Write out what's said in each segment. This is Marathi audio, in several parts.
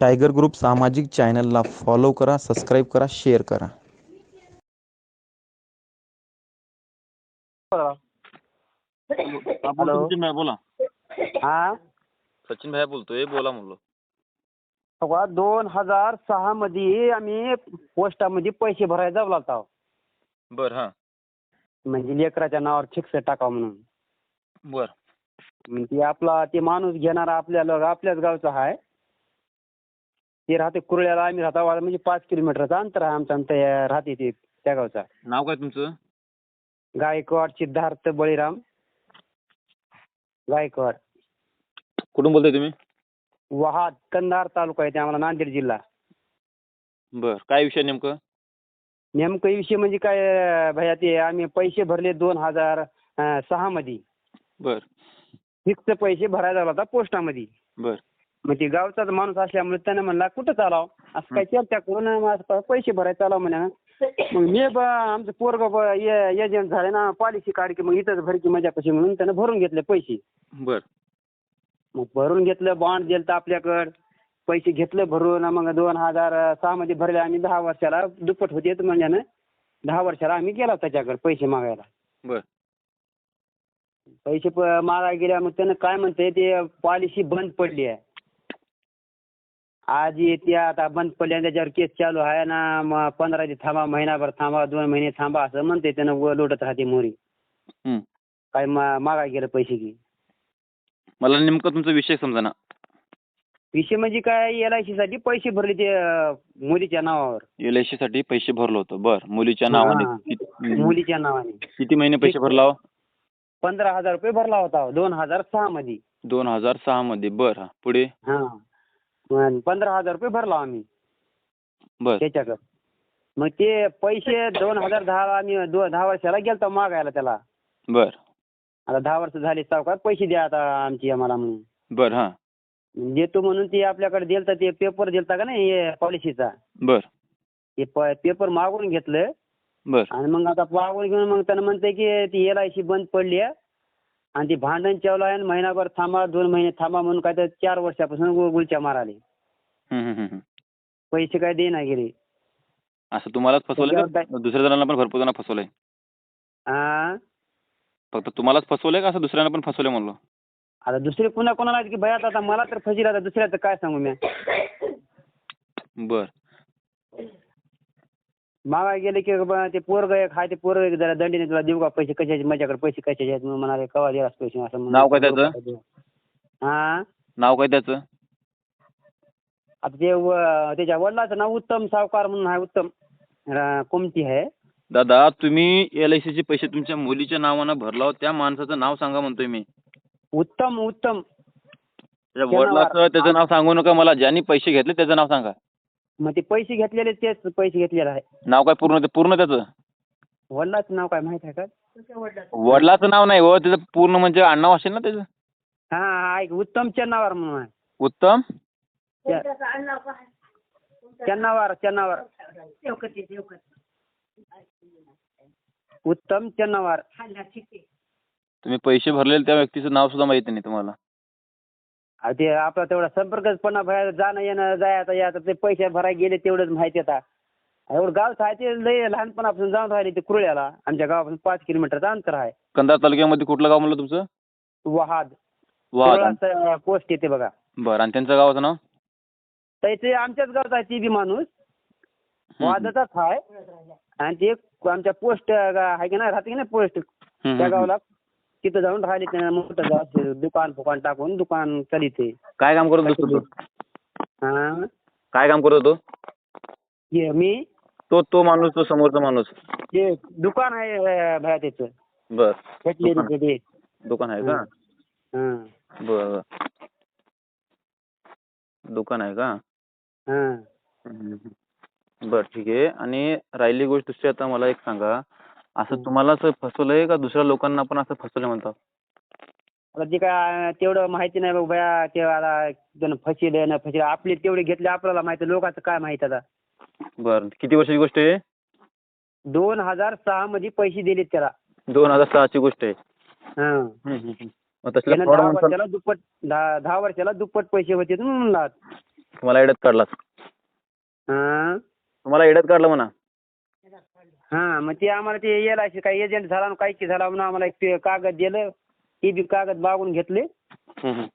टायगर ग्रुप सामाजिक चॅनलला फॉलो करा सबस्क्राईब करा शेअर करा. सचिन भाई बोला. हा? सचिन भाई बोलतोय बोला म्हणलो. बघा दोन हजार सहा मध्ये आम्ही पोस्टामध्ये पैसे भरायला जाऊ लागतो बर हा. म्हणजे लेकराच्या नावावर फिक्स टाकावं म्हणून. बर. मग ते आपला ते माणूस घेणारा आपल्याला आपल्याच गावचा आहे ते राहते कुरळ्याला आम्ही राहतो म्हणजे पाच किलोमीटरचं अंतर आहे आमचं आणि ते राहते ते त्या गावचा. नाव काय तुमचं? गायकवाड सिद्धार्थ बळीराम. गायकवाड. कुठून बोलताय तुम्ही? वहाद कंधार तालुका येते आम्हाला नांदेड जिल्हा. बर काय विषय नेमकं? नेमकं विषय म्हणजे काय अं, भैया ते आम्ही पैसे भरले दोन हजार अं, सहामध्ये बर. फिक्स पैसे भरायला होता पोस्टामध्ये. बर. मग ते गावचाच माणूस असल्यामुळे त्यानं म्हणला कुठं चालाव? असं काय चर्चा करून पैसे भरायला चालाव म्हणे मग मी ब आमचं पोरग एजंट झाले ना पॉलिसी काढ की मग इथंच भर की मजा कशी म्हणून त्यानं भरून घेतले पैसे. बर. मग भरून घेतलं बॉन्ड दिलं आपल्याकडं. पैसे घेतलं भरून मग दोन हजार सहामध्ये भरले आम्ही दहा वर्षाला. दुप्पट होते म्हणजे ना. दहा वर्षाला आम्ही गेलो त्याच्याकडे पैसे मागायला. बर. पैसे मागायला गेल्या मग त्यानं काय म्हणतंय ते पॉलिसी बंद पडली आहे. आज येते आता बंद पडली आणि त्याच्यावर केस चालू आहे ना मग पंधरा दिवस थांबा महिनाभर थांबा दोन महिने थांबा असं म्हणते त्यानं व लोटत राहते मोरी. हं. काय मा मागायला गेलं पैसे की. मला नेमकं तुमचा विषय समजा विषय म्हणजे काय एल आयसाठी पैसे भरले ते अं, मुलीच्या नावावर. एल आयसाठी पैसे भरलो होतो. बर मुलीच्या नावाने हा. किती- मुलीच्या नावाने. किती महिने पैसे भरला हो? पंधरा हजार रुपये भरला होता. दोन हजार सहा मध्ये. दोन हजार सहा मध्ये. बर हा पुढे? हा. पंधरा हजार रुपये भरला आम्ही. बर. त्याच्याकडं. मग ते पैसे दोन हजार दहा आम्ही दो दहा वर्षाला गेलतो मागायला त्याला. बर. आता दहा वर्ष झाली सावकार पैसे द्या आता आमची आम्हाला म्हणून. बर हा. देतो म्हणून ते आपल्याकडे दिलता ते पेपर दिलता का नाही पॉलिसीचा बर. ते पेपर मागून घेतलं. बर. आणि मग आता मागून घेऊन मग त्यानं म्हणते की ती एल आय सी बंद पडली आहे. आणि ती भांडण चालू आहे आणि महिनाभर थांबा दोन महिने थांबा म्हणून काय तर चार वर्षापासून गु- गुलच्या माराले. पैसे काय देना गेले. असं तुम्हालाच फसवलंय का? दुसऱ्या जणांना पण भरपूर जणांना फसवलंय. हा फक्त तुम्हालाच फसवलंय का असं दुसऱ्यांना पण फसवलंय म्हणलो? आता दुसरे पुन्हा कोणाला की भयात आता मला तर फजील आता दुसऱ्याचं काय सांगू मी? बर. मागाय गेले की बा ते पोरग एक हाय ते पोरग एक जरा दंडीने तुला देऊ का पैसे? कशाचे माझ्याकडे? पैसे कशाचे आहेत? म्हणून म्हणाले कवा दिलास पैसे? असं म्हणून. नाव काय त्याचं? हा? नाव काय त्याचं? आता ते व- त्याच्या वडिलाचं नाव उत्तम सावकार म्हणून आहे उत्तम. रा- कोमती आहे. दादा तुम्ही एल आय सीचे पैसे तुमच्या मुलीच्या नावानं भरला त्या माणसाचं नाव सांगा म्हणतोय मी. उत्तम उत्तम. त्याच्या वडिलाचं त्याचं नाव सांगू नका मला. ज्यांनी पैसे घेतले त्याचं नाव सांगा. मग ते पैसे घेतलेले तेच पैसे घेतलेले आहे नाव काय पूर्ण ते पूर्ण त्याचं? वडिलाचं नाव काय माहीत आहे का? वडिलाचं नाव नाही हो त्याचं पूर्ण म्हणजे आडनाव असेल ना त्याचं? हा हा ऐक उत्तम चन्नावर म्हणून आहे. उत्तम? चन्नावर चन्नावर. उत्तम चन्नावर. तुम्ही पैसे भरलेले त्या व्यक्तीचं नाव सुद्धा माहिती नाही तुम्हाला. ते आपला तेवढा संपर्कच पण बाहेर जाणं येणं जायचं याचं ते पैसे भरायला गेले तेवढंच माहिती आता. एवढं गाव आहे ते लय लहानपणापासून जाऊन राहिले ते कुरळ्याला. आमच्या गावापासून पाच किलोमीटरचं अंतर आहे. कंधार तालुक्यामध्ये कुठलं गाव म्हणलं तुमचं? वहाद. कुरळाचं पोस्ट येते बघा. बरं आणि त्यांचं गावाचं नाव? तर ते आमच्याच गावचा आहे ती बी माणूस. वादाचाच आहे. आणि ते आमच्या पोस्ट आहे की नाही राहते की नाही पोस्ट त्या गावाला. तिथं जाऊन राहिले त्यानं मोठं गाव दुकान फुकान टाकून दुकान चालिते काय काम करत होतो तो? हा? काय काम करत होतो? हे मी? तो तो माणूस तो समोरचा माणूस. ते दुकान आहे अं, भया त्याचं. बर. ते दुकान. आहे का? हा. बर दुकान आहे का? हा. हम्म. बर ठीक आहे. आणि राहिली गोष्ट दुसरी आता मला एक सांगा. असं तुम्हाला असं फसवलंय का? दुसऱ्या लोकांना पण असं फसवलंय म्हणतात आता ते काय तेवढं माहिती नाही बघ भया ते आता त्यानं फसिले ना फसिले आपले तेवढे घेतले आपल्याला माहिती लोकांचं काय माहिती आता? बर. किती वर्षाची गोष्ट आहे? दोन हजार सहा मध्ये पैसे दिलेत त्याला. दोन हजार सहाची गोष्ट आहे. हा. हम्म, हम्म, हम्म. मग तसल्या त्यानं fraud दहा माणसाला वर्षाला दुप्पट दहा दहा वर्षाला दुप्पट पैसे होते म्हणला. तुम्हाला येड्यात काढला हां. तुम्हाला येड्यात काढलं म्हणा. हां मग ते आम्हाला ते एल आय सी काही एजंट झाला ना काही की झाला म्हणून आम्हाला एक ते कागद दिलं. ते बी कागद मागून घेतले.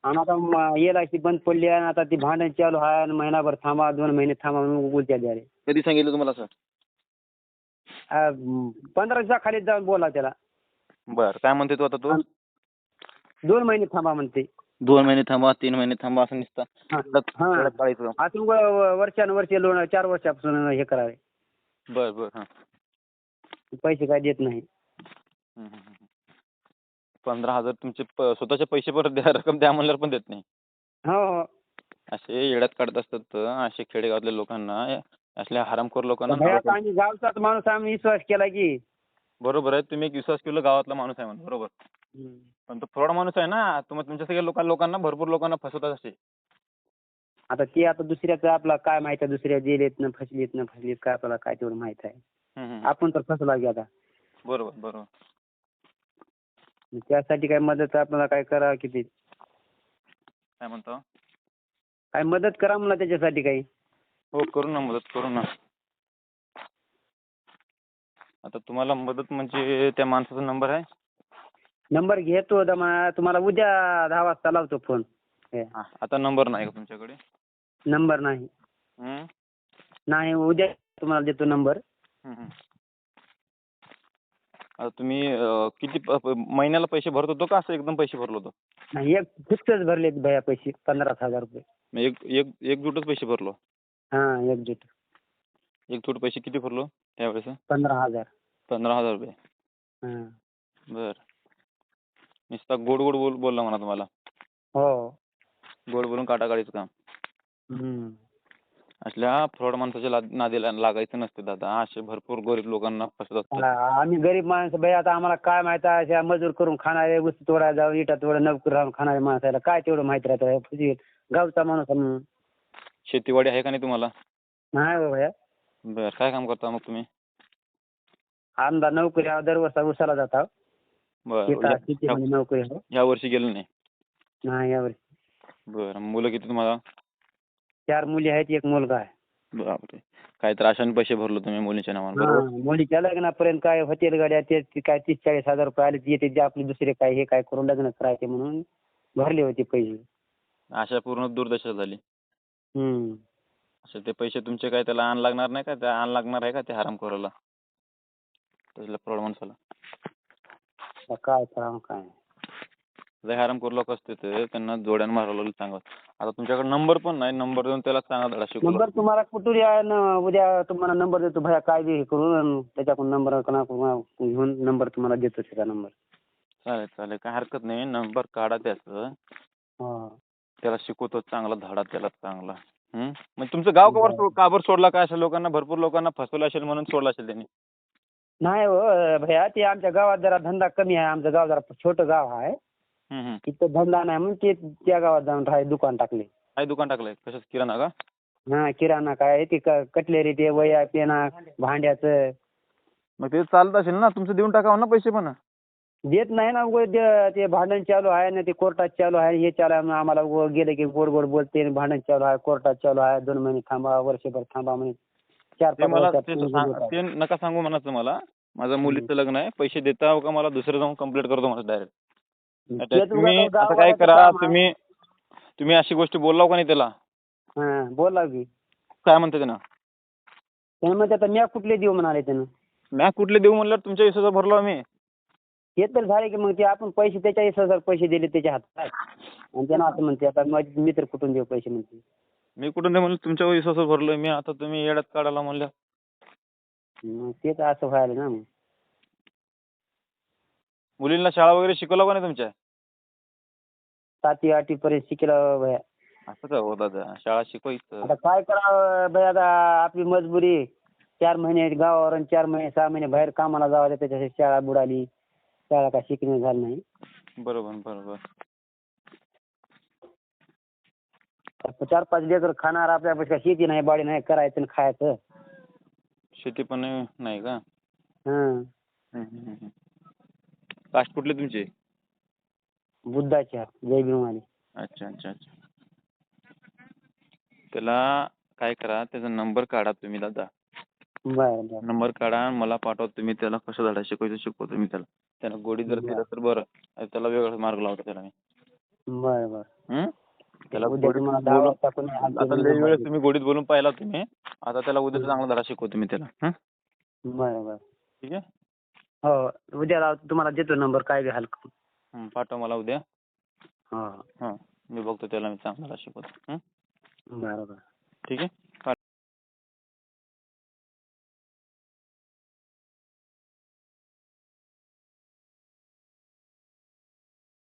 आणि आता एल आय सी बंद पडली आणि आता ती भांडण चालू आहे आणि महिनाभर थांबा दोन महिने थांबा म्हणून उलट्या द्याले कधी सांगितलं तुम्हाला सर? आ, म, पंधरा दिवसाखाली जाऊन बोला त्याला. बर काय म्हणते तू आता तू? दोन महिने थांबा म्हणते. दोन महिने थांबा तीन महिने थांबा असं नुसतं. हां हां. वर्षानुवर्ष लोन चार वर्षापासून हे करावे. बर बर हां. पैसे काय देत नाही. पंधरा हजार तुमचे प- स्वतःचे पैसे परत द्या रक्कम द्या म्हणल्यावर पण देत नाही. हो हो. असे येड्यात काढत असतात असे खेडेगावातल्या लोकांना असल्या हरामखोर लोकांना भैया, नावं आता आम्ही गावचाच माणूस आम्ही विश्वास केला की. बरोबर आहे तुम्ही एक विश्वास केला गावातला माणूस आहे म्हणून बरोबर. पण तो फ्रॉड माणूस आहे ना तुम्ही तुमच्या सगळ्या लोकां लोकांना भरपूर लोकांना फसवतात असे. आता ते आता दुसऱ्याचं आपला काय माहीत आहे दुसऱ्या जेलेत न फसलीत न फसलीत काय आपल्याला काय तेवढं माहीत आहे. आपण तर फसला की आता. बरोबर बरोबर. त्यासाठी काय मदत आपल्याला काय करा किती? काय म्हणतो? काय मदत करा मला त्याच्यासाठी काही? हो करू ना मदत करू ना. आता तुम्हाला मदत म्हणजे त्या माणसाचा नंबर आहे? नंबर घेतो दमा तुम्हाला उद्या दहा वाजता लावतो फोन. हा, आता नंबर नाही का तुमच्याकडे? नंबर नाही. नाही उद्या तुम्हाला देतो नंबर. तुम्ही अं, किती प- प- महिन्याला पैसे भरत होतो का असं एकदम पैसे भरलो होतो? नाही एक फिक्सच भरलेत भैया पैसे पंधरा हजार रुपये. मग एक एक एकजुटच पैसे भरलो? हां एकजूट एकजूट पैसे किती भरलो त्यावेळेस पंधरा हजार. पंधरा हजार रुपये. हां. बर. नुसता गोड गोड बोल बोलला म्हणा तुम्हाला. हो. गोड बोलून काटाकाडीचं काम. हम्म. असल्या फ्रॉड माणसाच्या ला- नादी ला- लागायचं नसते दादा. असे भरपूर गरीब लोकांना फसवत असतात. आम्ही गरीब माणसं बाई आता आम्हाला काय माहीत आहे अशा मजूर करून खाणारे ऊस तोडायला जाऊन इटा तोडा नोकरी राहून खाणारे माणसाला काय तेवढं माहीत राहतं फुजी गावचा माणूस आहे म्हणून. शेतीवाडी आहे का नाही तुम्हाला? नाही हो भैया बर काय काम करता मग तुम्ही? आमदार नोकरी आहे, दरवर्षी उसाला जाता. बर नोकरी ह्या वर्षी गेलं नाही. नाही यावर्षी बर मुलं किती तुम्हाला? चार मुली आहेत एक मुलगा आहे. बापरे. काय तर अशाने पैसे भरलो तुम्ही मुलींच्या नावाने बरोबर हा, मुलीच्या लग्नापर्यंत काय हॉटेल गाड्या ते ते काय तीस चाळीस हजार रुपये आले ते येते ते आपले दुसरे काय हे काय करून लग्न करायचे म्हणून भरले होते पैसे. अशा पूर्ण दुर्दशा झाली. हम्म. असे ते पैसे तुमचे काय त्याला आण लागणार नाही का? त्या आण लागणार आहे का ते हरामखोराला? त्याला फ्रॉड माणसाला आता काय करावं काय? हरामखोर लोक असते ते त्यांना जोड्यानं मारवलं सांगा आता तुमच्याकडे नंबर पण नाही नंबर देऊन त्याला सांगा धडा शिकवला नंबर तुम्हाला कुठून या न उद्या तुम्हाला नंबर देतो भैया काय बी हे करून अन त्याच्याकडून नंबर घेऊन नंबर तुम्हाला देतो त्याचा नंबर चालेल चालेल काय हरकत नाही. नंबर काढा त्याचं. हा. त्याला शिकवतो चांगला धडा त्याला चांगला. हं? मग तुमचं गाव कवर सो काबर सोडला काय अशा लोकांना भरपूर लोकांना फसवलं असेल म्हणून सोडला असेल त्यांनी? नाही हो भैया ते आमच्या गावात जरा धंदा कमी आहे. आमचं गाव जरा छोटं गाव आहे. तिथं धंदा नाही म्हणून ते त्या गावात जाऊन राहाय दुकान टाकले. काय दुकान टाकलंय? कशाच? किराणा का? हा किराणा काय ते क- कटलेरी ते वया पेना भांड्याचं. मग ते चालत असेल ना तुमचं देऊन टाकावं ना पैसे पण? देत नाही ना ते- भांडण चालू आहे ना ते कोर्टात चालू आहे हे चालू आहे म्हणून आम्हाला उगाच गेलं की गोड गोड बोलते आणि भांडण चालू आहे कोर्टात चालू आहे दोन महिने थांबा वर्षभर थांबा म्हणे. चार ते पाच मला वर्षात ते तुम्ही सांग- देता. ते नका सांगू म्हणायचं मला. माझं मुलीचं लग्न आहे पैसे देता हो का मला दुसरं जाऊन कंप्लीट करतो मला डायरेक्ट तुम्ही आता काय करा. तुम्ही तुम्ही अशी गोष्ट बोललाव का नाही त्याला? हा बोला की काय म्हणते त्यानं? त्यानं म्हणते आता म्या कुठले देऊ म्हणाले त्यानं? मॅ कुठले देऊ म्हणल्यावर तुमच्या विश्वासावर भरलो आम्ही हे तर झाले की मग ते आपण पैसे त्याच्या वीस हजार पैसे दिले त्याच्या हातात. आणि त्यानं असं म्हणते आता माझे मित्र कुठून देऊ पैसे? म्हणते. मी कुठून दे म्हणलं तुमच्या विश्वासावर भरलोय. मी आता तुम्ही येड्यात काढायला म्हणलं मग ते तर असं व्हायला ना मग. मुलींना शाळा वगैरे शिकवला का नाही तुमच्या? सातवी आठवी पर्यंत शिकला भया. असं काय हो दादा? शाळा शिकवायचं. आता काय करावं बाई आता? आपली मजबुरी. चार महिने गावावर आणि चार महिने सहा महिने बाहेर कामाला जावं त्याच्यासाठी शाळा बुडाली. शाळा काय शिकणं झालं नाही. बरोबर बरोबर. आता चार पाच लेकर खाणार आपल्यापाशी काय शेती नाही बाडी नाही करायचं आणि खायचं. शेती पण नाही का? हं. हं, हं, हं, हं. कास्ट कुठले तुमचे? बुद्धाच्या जय भीमाली अच्छा अच्छा अच्छा. त्याला काय करा त्याचा नंबर काढा तुम्ही दादा. बरं बरं. नंबर काढा आणि मला पाठवा तुम्ही त्याला कसं धडा शिकवायचं शिकवतो मी त्याला. त्याला गोडी जर दिलं तर बरं. नाही त्याला वेगळा मार्ग लावतो त्याला मी. बरं बरं. हं? त्याला उद्या गोडीत तुम्हाला दहा बोलून वाजता कोणी आलं आता तर लई वेळेस तुम्ही गोडीत बोलून पाहिला तुम्ही. आता त्याला उद्या चांगला धडा शिकवतो मी त्याला. हं? बरं बरं. ठीक आहे? हो उद्या तुम्हाला देतो नंबर काय बी हलकं. हं, पाठवा मला उद्या. हो. हां मी बघतो त्याला मी चांगला शिकवतो. हं? बरं बरं. ठीक आहे?